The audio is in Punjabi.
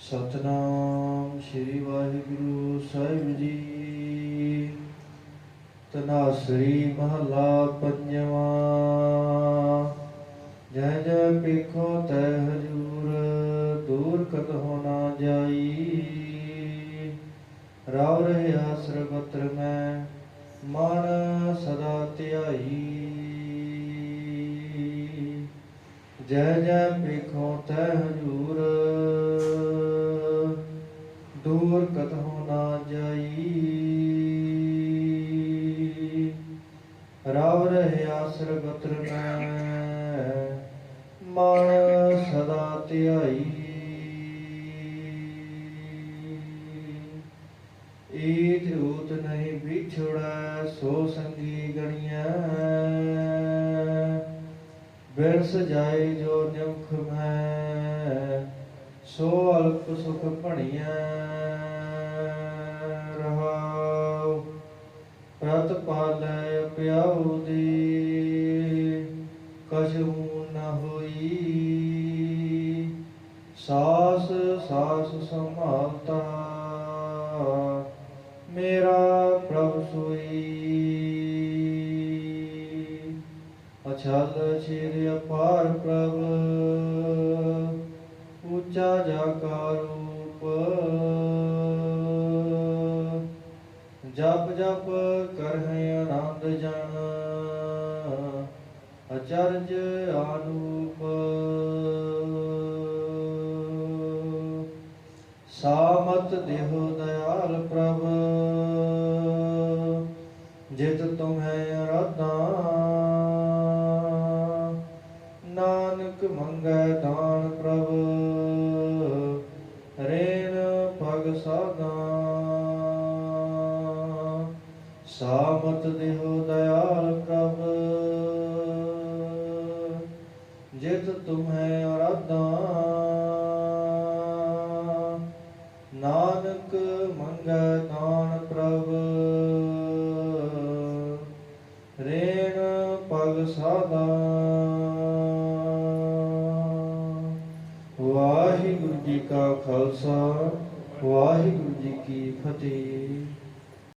ਸਤਨਾਮ ਸ੍ਰੀ ਵਾਹਿਗੁਰੂ ਸਾਹਿਬ ਜੀ। ਤਨਾਸਰੀ ਮਹਲਾ ਪੰਜਵਾ। ਜੈ ਜੈ ਪੇਖੋ ਤੈ ਹਜੂਰ, ਦੂਰ ਕਤ ਹੋ ਨਾ ਜਾਈ। ਰਾਵ ਰਹਿਆ ਸਰਬਤਰ ਮੈਂ, ਮਨ ਸਦਾ ਧਿਆਈ। ਜੈ ਜੈ ਪੇਖੋ ਤੈ ਹਜੂਰ ਦੂਰ ਨਾ ਜਾਈ। ਰਾਵ ਰਹਿਆ ਸਰਬਤਰ ਮੈਂ, ਮਨ ਸਦਾ ਧਿਆਈ। ਈਤ ਰੂਤ ਨਹੀਂ ਵਿਛੜੈ, ਸੋ ਸੰਗੀ ਗਣੀਐ। ਬਿਰਸ ਜਾਏ ਜੋ ਨਿਮਖ ਮੈਂ, ਸੋ ਅਲਪ ਸੁਖ ਭਣੀਐ। ਪ੍ਰਤ ਪਾਲੈ ਪਿਆਉ ਦੀ, ਕਛੂ ਨ ਹੋਈ। ਸਾਸ ਸਾਸ ਸੰਭਾਲਤਾ, ਮੇਰਾ ਪ੍ਰਭ ਸੋਈ। ਅਛਲ ਛੇਰ ਅਪਾਰ ਪ੍ਰਭ, ਉੱਚਾ ਜਾ ਕਾ ਜਪ ਜਪ ਕਰਹਿ ਆਨੰਦ ਜਨ, ਅਚਰਜ ਆਨੂਪ। ਸਾਮਤ ਦੇਹੁ ਦਇਆਲ ਪ੍ਰਭ, ਜਿਤ ਤੁਮਹਿ ਅਰਾਧਾ ਨਾਨਕ ਮੰਗੈ ਦਾਨ ਪ੍ਰਭ ਰੇਨ ਭਗ ਸਾਦਾ ਸਾਮਤ ਦੇਹੁ ਦਇਆਲ ਪ੍ਰਭ। ਜਿਤ ਤੁਮਹਿ ਅਰਾਧਾ ਨਾਨਕ ਮੰਗੈ ਦਾਨ ਪ੍ਰਭ। ਰੇਣ ਪਗ ਸਾਦਾ ਵਾਹਿਗੁਰੂ ਜੀ ਕਾ ਖਾਲਸਾ, ਵਾਹਿਗੁਰੂ ਜੀ ਕੀ ਫਤਿਹ।